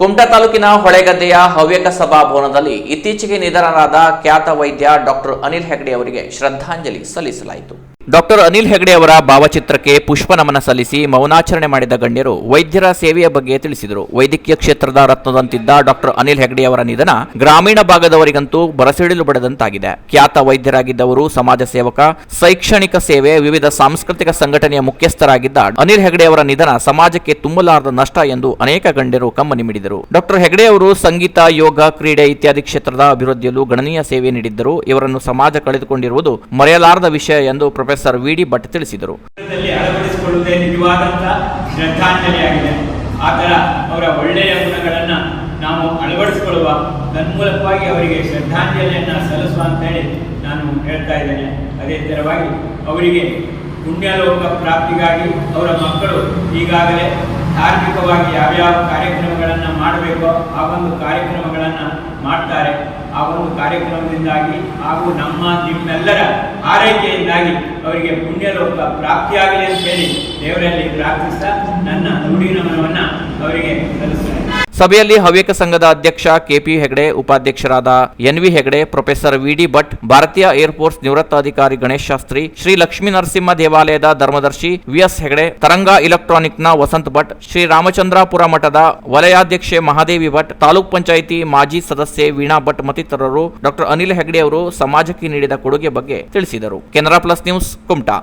ಕುಮಟಾ ತಾಲೂಕಿನ ಹೊಳೆಗದ್ದೆಯ ಹವ್ಯಕ ಸಭಾ ಭವನದಲ್ಲಿ ಇತ್ತೀಚೆಗೆ ನಿಧನರಾದ ಖ್ಯಾತ ವೈದ್ಯ ಡಾಕ್ಟರ್ ಅನಿಲ್ ಹೆಗ್ಡೆ ಅವರಿಗೆ ಶ್ರದ್ಧಾಂಜಲಿ ಸಲ್ಲಿಸಲಾಯಿತು. ಡಾಕ್ಟರ್ ಅನಿಲ್ ಹೆಗಡೆ ಅವರ ಭಾವಚಿತ್ರಕ್ಕೆ ಪುಷ್ಪ ನಮನ ಸಲ್ಲಿಸಿ ಮೌನಾಚರಣೆ ಮಾಡಿದ ಗಣ್ಯರು ವೈದ್ಯರ ಸೇವೆಯ ಬಗ್ಗೆ ತಿಳಿಸಿದರು. ವೈದ್ಯಕೀಯ ಕ್ಷೇತ್ರದ ರತ್ನದಂತಿದ್ದ ಡಾಕ್ಟರ್ ಅನಿಲ್ ಹೆಗಡೆ ಅವರ ನಿಧನ ಗ್ರಾಮೀಣ ಭಾಗದವರಿಗಂತೂ ಬರಸಿಡಿಲು ಬಡದಂತಾಗಿದೆ. ಖ್ಯಾತ ವೈದ್ಯರಾಗಿದ್ದವರು ಸಮಾಜ ಸೇವಕ, ಶೈಕ್ಷಣಿಕ ಸೇವೆ, ವಿವಿಧ ಸಾಂಸ್ಕೃತಿಕ ಸಂಘಟನೆಯ ಮುಖ್ಯಸ್ಥರಾಗಿದ್ದ ಅನಿಲ್ ಹೆಗಡೆ ಅವರ ನಿಧನ ಸಮಾಜಕ್ಕೆ ತುಂಬಲಾರದ ನಷ್ಟ ಎಂದು ಅನೇಕ ಗಣ್ಯರು ಕಮ್ಮನಿ ಮಿಡಿದರು ಡಾಕ್ಟರ್ ಹೆಗಡೆ ಅವರು ಸಂಗೀತ, ಯೋಗ, ಕ್ರೀಡೆ ಇತ್ಯಾದಿ ಕ್ಷೇತ್ರದ ಅಭಿವೃದ್ಧಿಯಲ್ಲೂ ಗಣನೀಯ ಸೇವೆ ನೀಡಿದ್ದರು. ಇವರನ್ನು ಸಮಾಜ ಕಳೆದುಕೊಂಡಿರುವುದು ಮರೆಯಲಾರದ ವಿಷಯ ಎಂದು ಪ್ರೊಫೆಸರ್ ವಿ ಡಿ ಭಟ್ ತಿಳಿಸಿದರು. ಆ ಥರ ಅವರ ಒಳ್ಳೆಯ ಗುಣಗಳನ್ನು ನಾವು ಅಳವಡಿಸಿಕೊಳ್ಳುವ ತನ್ಮೂಲಕವಾಗಿ ಅವರಿಗೆ ಶ್ರದ್ಧಾಂಜಲಿಯನ್ನು ಸಲ್ಲಿಸುವ ಅಂತೇಳಿ ನಾನು ಹೇಳ್ತಾ ಇದ್ದೇನೆ. ಅದೇ ಥರವಾಗಿ ಅವರಿಗೆ ಪುಣ್ಯಲೋಕ ಪ್ರಾಪ್ತಿಗಾಗಿ ಅವರ ಮಕ್ಕಳು ಈಗಾಗಲೇ ಧಾರ್ಮಿಕವಾಗಿ ಯಾವ್ಯಾವ ಕಾರ್ಯಕ್ರಮಗಳನ್ನು ಮಾಡಬೇಕೋ ಆ ಒಂದು ಕಾರ್ಯಕ್ರಮಗಳನ್ನು ಮಾಡ್ತಾರೆ. ಆ ಒಂದು ಕಾರ್ಯಕ್ರಮದಿಂದಾಗಿ ಹಾಗೂ ನಮ್ಮ ನಿಮ್ಮೆಲ್ಲರ ಆರೈಕೆಯಿಂದಾಗಿ ಅವರಿಗೆ ಪುಣ್ಯಲೋಕ ಪ್ರಾಪ್ತಿಯಾಗಲಿ ಅಂತ ಹೇಳಿ ದೇವರಲ್ಲಿ ಪ್ರಾರ್ಥಿಸ್ತಾ ನನ್ನ ನುಡಿನಮನವನ್ನು ಅವರಿಗೆ ಸಲ್ಲಿಸ್ತೇನೆ ಸಭೆಯಲ್ಲಿ ಹವ್ಯಕ ಸಂಘದ ಅಧ್ಯಕ್ಷ ಕೆಪಿ ಹೆಗಡೆ, ಉಪಾಧ್ಯಕ್ಷರಾದ N V Hegde, professor V D Bhat, ಭಾರತೀಯ ಏರ್ಫೋರ್ಸ್ ನಿವೃತ್ತ ಅಧಿಕಾರಿ ಗಣೇಶ್ ಶಾಸ್ತ್ರಿ, ಶ್ರೀ ಲಕ್ಷ್ಮೀ ನರಸಿಂಹ ದೇವಾಲಯದ ಧರ್ಮದರ್ಶಿ ವಿಎಸ್ ಹೆಗಡೆ, ತರಂಗ ಇಲೆಕ್ಟ್ರಾನಿಕ್ನ ವಸಂತ್ ಭಟ್, ಶ್ರೀ ರಾಮಚಂದ್ರಾಪುರ ಮಠದ ವಲಯಾಧ್ಯಕ್ಷೆ ಮಹಾದೇವಿ ಭಟ್, ತಾಲೂಕ್ ಪಂಚಾಯಿತಿ ಮಾಜಿ ಸದಸ್ಯೆ ವೀಣಾ ಭಟ್ ಮತ್ತಿತರರು ಡಾಕ್ಟರ್ ಅನಿಲ್ ಹೆಗಡೆ ಅವರು ಸಮಾಜಕ್ಕೆ ನೀಡಿದ ಕೊಡುಗೆ ಬಗ್ಗೆ ತಿಳಿಸಿದರು. Canara plus news Kumta.